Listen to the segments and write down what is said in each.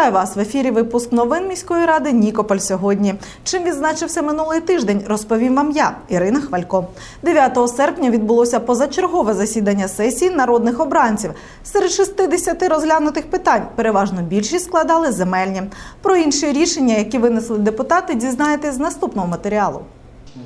Вітаю вас в ефірі. Випуск новин міської ради Нікополь сьогодні. Чим відзначився минулий тиждень, розповім вам я, Ірина Хвалько. 9 серпня відбулося позачергове засідання сесії народних обранців. Серед 60 розглянутих питань переважно більшість складали земельні. Про інші рішення, які винесли депутати, дізнаєтесь з наступного матеріалу.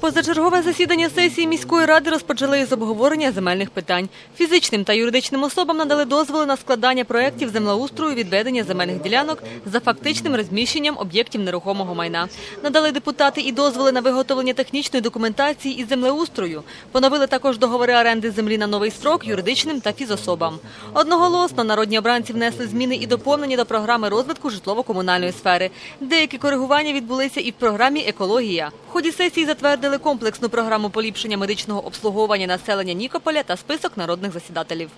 Позачергове засідання сесії міської ради розпочали із обговорення земельних питань. Фізичним та юридичним особам надали дозволи на складання проєктів землеустрою відведення земельних ділянок за фактичним розміщенням об'єктів нерухомого майна. Надали депутати і дозволи на виготовлення технічної документації із землеустрою. Поновили також договори оренди землі на новий строк юридичним та фізособам. Одноголосно народні обранці внесли зміни і доповнення до програми розвитку житлово-комунальної сфери. Деякі коригування відбулися і в програмі Екологія. В ході сесії затвердили комплексну програму поліпшення медичного обслуговування населення Нікополя та список народних засідателів.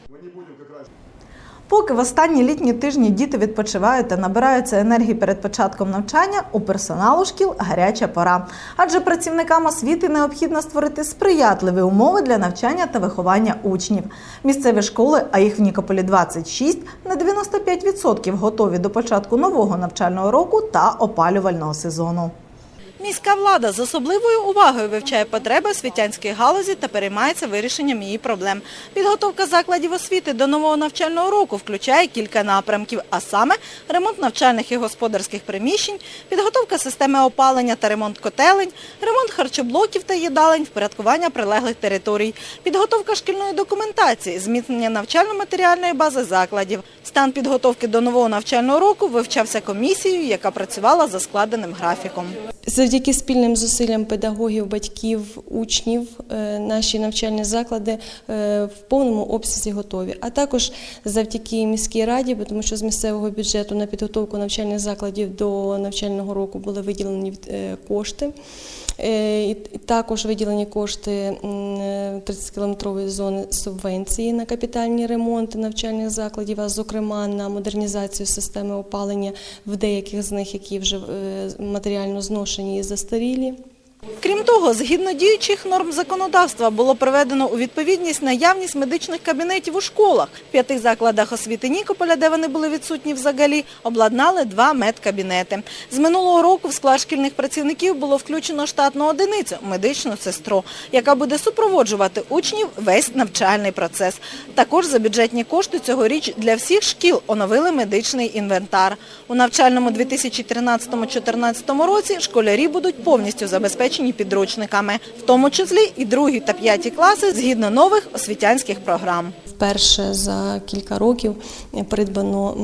Поки в останні літні тижні діти відпочивають та набираються енергії перед початком навчання, у персоналу шкіл гаряча пора. Адже працівникам освіти необхідно створити сприятливі умови для навчання та виховання учнів. Місцеві школи, а їх в Нікополі 26, на 95% готові до початку нового навчального року та опалювального сезону. Міська влада з особливою увагою вивчає потреби освітянської галузі та переймається вирішенням її проблем. Підготовка закладів освіти до нового навчального року включає кілька напрямків, а саме ремонт навчальних і господарських приміщень, підготовка системи опалення та ремонт котелень, ремонт харчоблоків та їдалень, впорядкування прилеглих територій, підготовка шкільної документації, зміцнення навчально-матеріальної бази закладів. Стан підготовки до нового навчального року вивчався комісією, яка працювала за складеним графіком. Завдяки спільним зусиллям педагогів, батьків, учнів е, наші навчальні заклади е, в повному обсязі готові. А також завдяки міській раді, тому що з місцевого бюджету на підготовку навчальних закладів до навчального року були виділені е, кошти. І також виділені кошти м, е, 30-кілометрової зони субвенції на капітальні ремонти навчальних закладів, а зокрема на модернізацію системи опалення в деяких з них, які вже матеріально зношені і застарілі. Крім того, згідно діючих норм законодавства було приведено у відповідність наявність медичних кабінетів у школах. В п'яти закладах освіти Нікополя, де вони були відсутні взагалі, обладнали два медкабінети. З минулого року в склад шкільних працівників було включено штатну одиницю – медичну сестру, яка буде супроводжувати учнів весь навчальний процес. Також за бюджетні кошти цьогоріч для всіх шкіл оновили медичний інвентар. У навчальному 2013-2014 році школярі будуть повністю забезпечені підручниками, в тому числі і другі та п'яті класи згідно нових освітянських програм. Вперше за кілька років придбано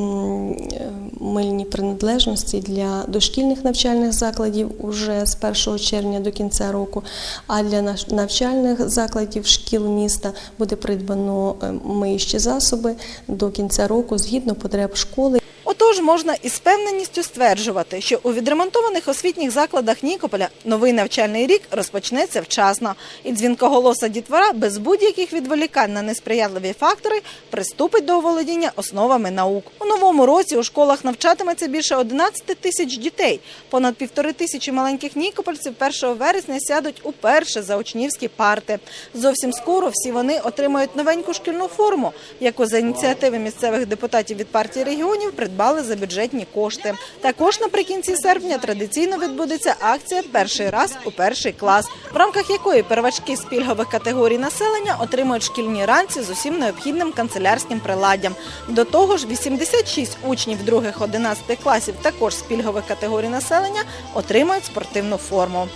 е, мильні принадлежності для дошкільних навчальних закладів уже з 1 червня до кінця року. А для навчальних закладів шкіл міста буде придбано е, миючі засоби до кінця року згідно потреб школи. Отож, можна із певненістю стверджувати, що у відремонтованих освітніх закладах Нікополя новий навчальний рік розпочнеться вчасно, і дзвінкоголоса дітвора без будь-яких відволікань на несприятливі фактори приступить до оволодіння основами наук. У новому році у школах навчатиметься більше 11 тисяч дітей. Понад півтори тисячі маленьких нікопольців 1 вересня сядуть уперше за учнівські парти. Зовсім скоро всі вони отримають новеньку шкільну форму, яку за ініціативи місцевих депутатів від партії регіонів придбали за бюджетні кошти. Також наприкінці серпня традиційно відбудеться акція Перший раз у перший клас, в рамках якої первачки з пільгових категорій населення отримують шкільні ранці з усім необхідним канцелярським приладдям. До того ж, 86 учнів других 11 класів, також з пільгових категорій населення, отримають спортивну форму.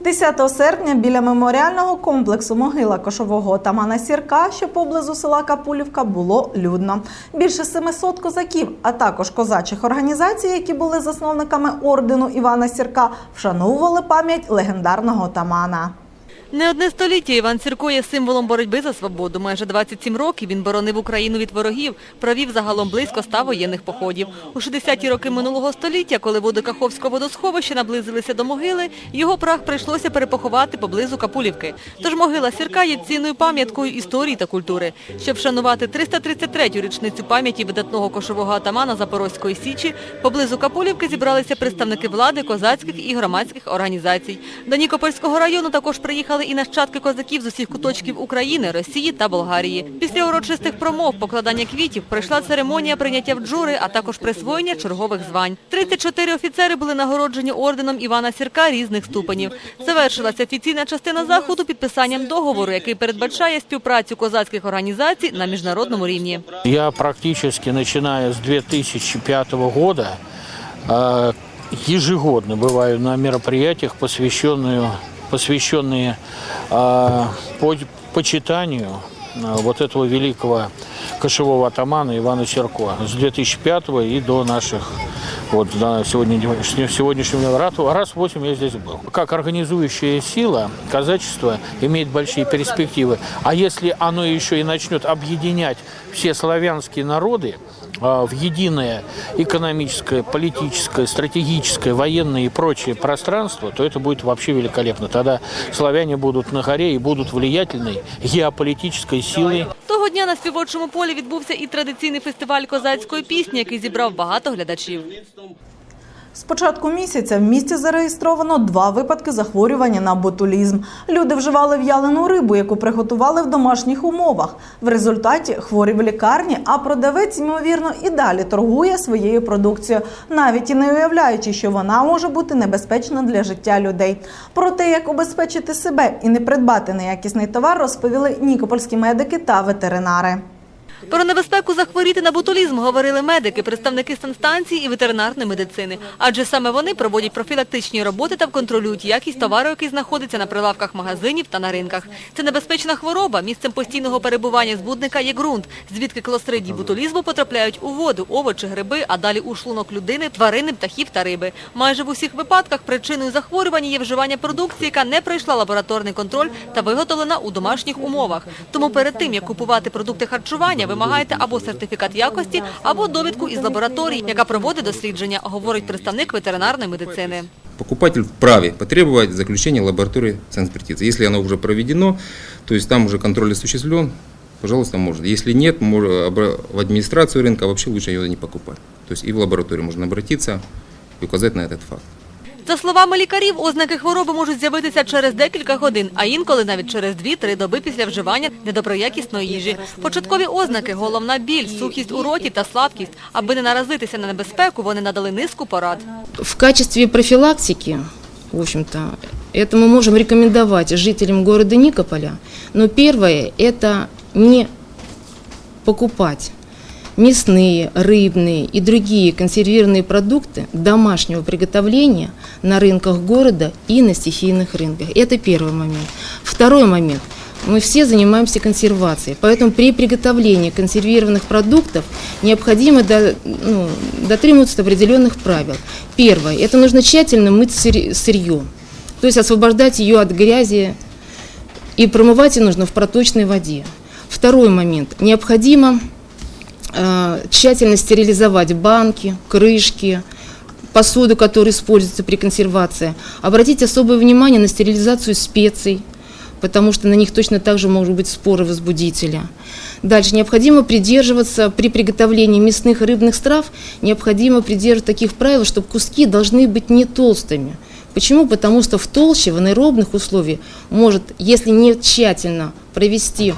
10 серпня біля меморіального комплексу могила кошового отамана Сірка, що поблизу села Капулівка, було людно. Більше 700 козаків, а також козачих організацій, які були засновниками ордену Івана Сірка, вшановували пам'ять легендарного отамана. Не одне століття Іван Сірко є символом боротьби за свободу. Майже 27 років він боронив Україну від ворогів, провів загалом близько 100 воєнних походів. У 60-ті роки минулого століття, коли води Каховського водосховища наблизилися до могили, його прах прийшлося перепоховати поблизу Капулівки. Тож могила Сірка є цінною пам'яткою історії та культури. Щоб вшанувати 333-ю річницю пам'яті видатного кошового атамана Запорозької січі, поблизу Капулівки зібралися представники влади, козацьких і громадських організацій. До Нікопольського району також приїхали завітали і нащадки козаків з усіх куточків України, Росії та Болгарії. Після урочистих промов, покладання квітів пройшла церемонія прийняття в джури, а також присвоєння чергових звань. 34 офіцери були нагороджені орденом Івана Сірка різних ступенів. Завершилася офіційна частина заходу підписанням договору, який передбачає співпрацю козацьких організацій на міжнародному рівні. Я практически, начиная с 2005 года, э, ежегодно бываю на мероприятиях, посвященные, посвященные э, по- почитанию э, вот этого великого кошевого атамана Ивана Серко с 2005 и до наших вот до сегодня- сегодняшнего раз, раз 8 я здесь был. Как организующая сила казачество имеет большие перспективы. А если оно еще и начнет объединять все славянские народы а, в единое экономическое, политическое, стратегическое, военное и прочее пространство, то это будет вообще великолепно. Тогда славяне будут на горе и будут влиятельной геополитической силой. Того дня на співочому полі відбувся і традиційний фестиваль козацької пісні, який зібрав багато глядачів. З початку місяця в місті зареєстровано два випадки захворювання на ботулізм. Люди вживали в'ялену рибу, яку приготували в домашніх умовах. В результаті хворі в лікарні, а продавець, ймовірно, і далі торгує своєю продукцією, навіть і не уявляючи, що вона може бути небезпечна для життя людей. Про те, як убезпечити себе і не придбати неякісний товар, розповіли нікопольські медики та ветеринари. Про небезпеку захворіти на ботулізм говорили медики, представники санстанції і ветеринарної медицини. Адже саме вони проводять профілактичні роботи та контролюють якість товару, який знаходиться на прилавках магазинів та на ринках. Це небезпечна хвороба. Місцем постійного перебування збудника є ґрунт, звідки клостридії ботулізму потрапляють у воду, овочі, гриби, а далі у шлунок людини, тварини, птахів та риби. Майже в усіх випадках причиною захворювання є вживання продукції, яка не пройшла лабораторний контроль та виготовлена у домашніх умовах. Тому перед тим, як купувати продукти харчування, вимагайте або сертифікат якості, або довідку із лабораторії, яка проводить дослідження, говорить представник ветеринарної медицини. Покупатель вправе потребовать заключения лаборатории санэкспертизы. Если оно уже проведено, то есть там уже контроль осуществлен, пожалуйста, можно. Если нет, мож- обра- в администрацию рынка вообще лучше ее не покупать. То есть и в лабораторию можно обратиться и указать на этот факт. За словами лікарів, ознаки хвороби можуть з'явитися через декілька годин, а інколи навіть через 2-3 доби після вживання недоброякісної їжі. Початкові ознаки – головна біль, сухість у роті та слабкість. Аби не наразитися на небезпеку, вони надали низку порад. В качестве профилактики, в общем-то, это мы можем рекомендовать жителям города Никополя. Но первое – это не покупать мясные, рыбные и другие консервированные продукты домашнего приготовления на рынках города и на стихийных рынках. Это первый момент. Второй момент. Мы все занимаемся консервацией, поэтому при приготовлении консервированных продуктов необходимо до- ну, дотримываться определенных правил. Первое. Это нужно тщательно мыть сырь- сырье, то есть освобождать ее от грязи и промывать ее нужно в проточной воде. Второй момент. Необходимо тщательно стерилизовать банки, крышки, посуду, которая используется при консервации. Обратить особое внимание на стерилизацию специй, потому что на них точно так же могут быть споры возбудителя. Дальше необходимо придерживаться при приготовлении мясных и рыбных страв, необходимо придерживаться таких правил, чтобы куски должны быть не толстыми. Почему? Потому что в толще, в анаэробных условиях, может, если не тщательно провести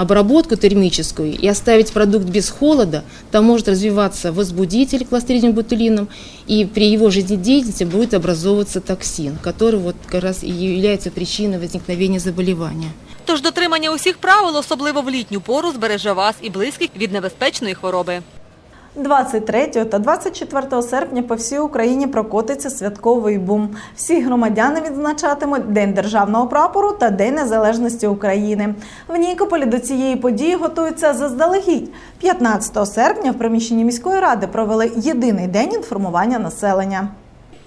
обработку термическую и оставить продукт без холода, там может развиваться возбудитель кластридиум ботулином, и при его жизнедеятельности будет образовываться токсин, который вот как раз и является причиной возникновения заболевания. Тож дотримання усіх правил, особливо в літню пору, збереже вас і близьких від небезпечної хвороби. 23 та 24 серпня по всій Україні прокотиться святковий бум. Всі громадяни відзначатимуть День державного прапору та День Незалежності України. В Нікополі до цієї події готуються заздалегідь. 15 серпня в приміщенні міської ради провели єдиний день інформування населення.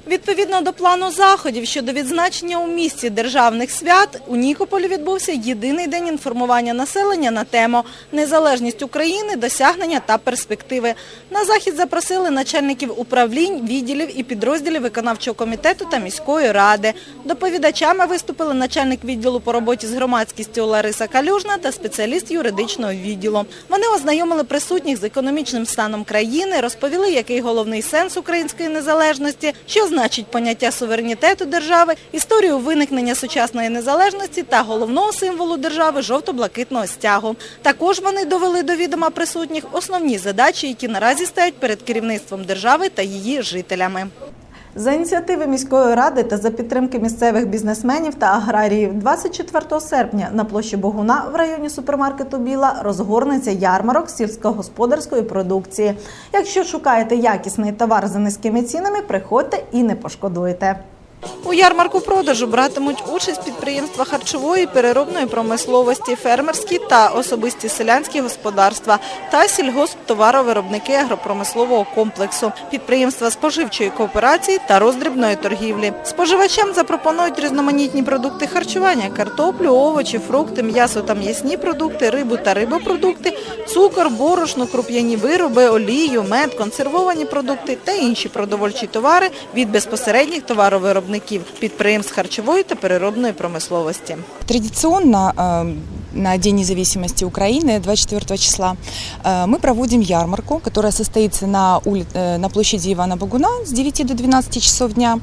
Відповідно до плану заходів щодо відзначення у місті державних свят, у Нікополі відбувся єдиний день інформування населення на тему «Незалежність України, досягнення та перспективи». На захід запросили начальників управлінь, відділів і підрозділів виконавчого комітету та міської ради. Доповідачами виступили начальник відділу по роботі з громадськістю Лариса Калюжна та спеціаліст юридичного відділу. Вони ознайомили присутніх з економічним станом країни, розповіли, який головний сенс української незалежності, що значить поняття суверенітету держави, історію виникнення сучасної незалежності та головного символу держави жовто-блакитного стягу. Також вони довели до відома присутніх основні задачі, які наразі стоять перед керівництвом держави та її жителями. За ініціативи міської ради та за підтримки місцевих бізнесменів та аграріїв 24 серпня на площі Богуна в районі супермаркету Біла розгорнеться ярмарок сільськогосподарської продукції. Якщо шукаєте якісний товар за низькими цінами, приходьте і не пошкодуєте. У ярмарку продажу братимуть участь підприємства харчової, переробної промисловості, фермерські та особисті селянські господарства та сільгосптоваровиробники агропромислового комплексу, підприємства споживчої кооперації та роздрібної торгівлі. Споживачам запропонують різноманітні продукти харчування: картоплю, овочі, фрукти, м'ясо та м'ясні продукти, рибу та рибопродукти, цукор, борошно, круп'яні вироби, олію, мед, консервовані продукти та інші продовольчі товари від безпосередніх товаровиробників підприємств харчової та переробної промисловості. Традиционно э, на День независимости Украины 24 числа э, мы проводим ярмарку, которая состоится на, ули... э, на площади Ивана Багуна с 9 до 12 часов дня.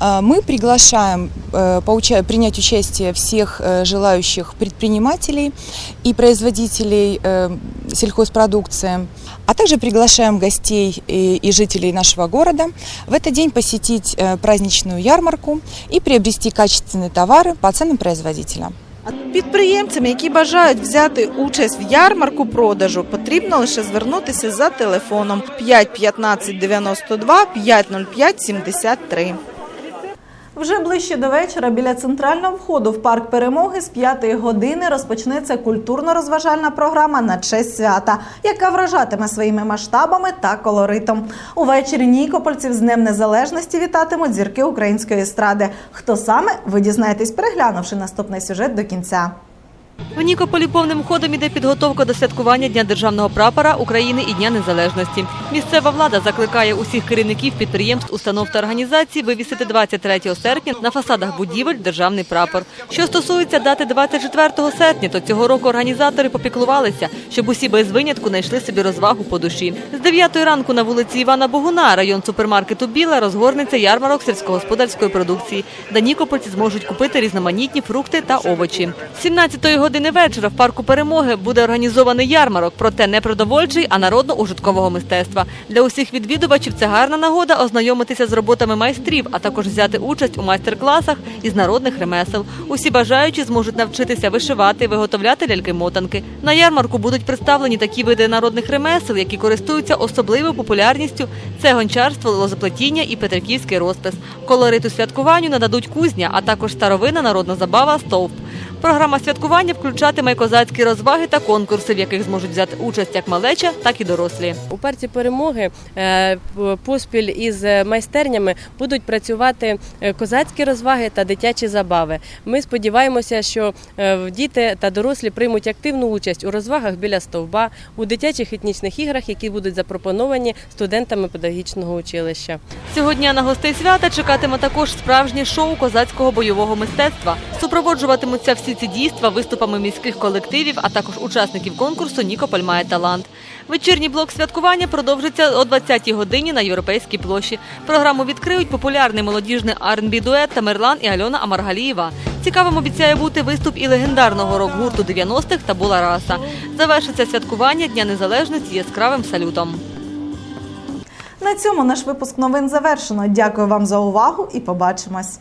Э, Мы приглашаем поуча- принять участие всех желающих предпринимателей и производителей сельхозпродукции. А также приглашаем гостей и, жителей нашего города в этот день посетить праздничную ярмарку и приобрести качественные товары по ценам производителя. Підприємцям, які бажають взяти участь в ярмарку продажу, потрібно лише звернутися за телефоном 5 15 92 505 73. Вже ближче до вечора біля центрального входу в парк перемоги з п'ятої години розпочнеться культурно-розважальна програма на честь свята, яка вражатиме своїми масштабами та колоритом. Увечері нікопольців з Днем Незалежності вітатимуть зірки української естради. Хто саме ви дізнаєтесь, переглянувши наступний сюжет до кінця. В Нікополі повним ходом іде підготовка до святкування Дня державного прапора України і Дня Незалежності. Місцева влада закликає усіх керівників підприємств, установ та організацій вивісити 23 серпня на фасадах будівель державний прапор. Що стосується дати 24 серпня, то цього року організатори попіклувалися, щоб усі без винятку знайшли собі розвагу по душі. З 9 ранку на вулиці Івана Богуна, район супермаркету Біла, розгорнеться ярмарок сільськогосподарської продукції, де нікопольці зможуть купити різноманітні фрукти та овочі. З 17 години вечора в парку перемоги буде організований ярмарок, проте не продовольчий, а народно-ужиткового мистецтва. Для усіх відвідувачів це гарна нагода ознайомитися з роботами майстрів, а також взяти участь у майстер-класах із народних ремесел. Усі бажаючі зможуть навчитися вишивати, виготовляти ляльки-мотанки. На ярмарку будуть представлені такі види народних ремесел, які користуються особливою популярністю. Це гончарство, лозоплетіння і петриківський розпис. Колориту святкуванню нададуть кузня, а також старовина народна забава стовп. Програма святкування включатиме козацькі розваги та конкурси, в яких зможуть взяти участь як малеча, так і дорослі. У парці перемоги е, поспіль із е, майстернями будуть працювати е, козацькі розваги та дитячі забави. Ми сподіваємося, що діти та дорослі приймуть активну участь у розвагах біля стовба, у дитячих етнічних іграх, які будуть запропоновані студентами педагогічного училища. Цього дня на гостей свята чекатиме також справжнє шоу козацького бойового мистецтва. Супроводжуватимуться всі ці дійства виступами міських колективів, а також учасників конкурсу Нікополь має талант. Вечірній блок святкування продовжиться о 20-й годині на європейській площі. Програму відкриють популярний молодіжний R&B дует Тамерлан і Альона Амаргалієва. Цікавим обіцяє бути виступ і легендарного рок-гурту 90-х Табула Раса. Завершиться святкування Дня Незалежності яскравим салютом. На цьому наш випуск новин завершено. Дякую вам за увагу і побачимось.